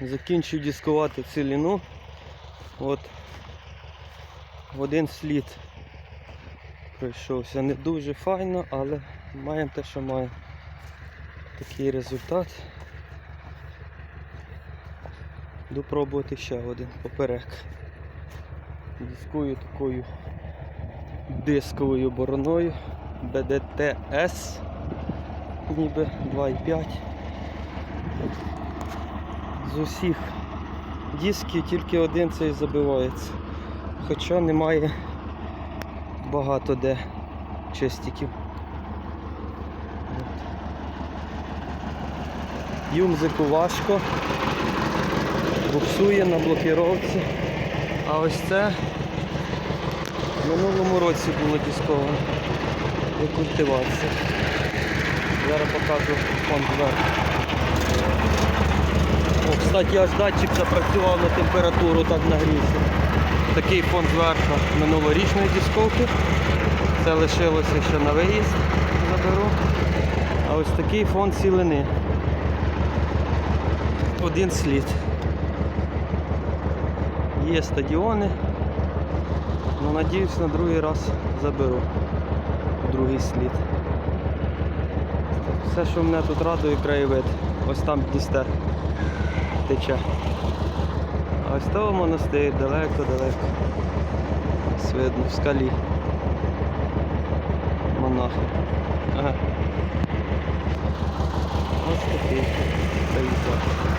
Закінчив дискувати ціліну. От в один слід пройшовся. Не дуже файно, але маємо те, що маємо. Такий результат. Буду пробувати ще один поперек. Дискую такою дисковою бороною BDTS ніби 2,5. З усіх дисків тільки один цей забивається. Хоча немає багато де чистиків. Юмзику важко, буксує на блокіровці. А ось це в минулому році було дисковано. Рекультивація. Зараз покажу фон зверху. О, кстати, аж датчик запрацював на температуру, так нагрівся. Такий фон зверху минулорічної дисковки. Це лишилося ще на виїзд заберу. А ось такий фон сілини. Один слід. Є стадіони. Ну, надіюсь, на другий раз заберу другий слід. Все, що мене тут радує, краєвид ось там Дністер тече. А ось того монастир далеко-далеко. Видно, в скалі. Монахи. Ага. Ось такий пейзаж.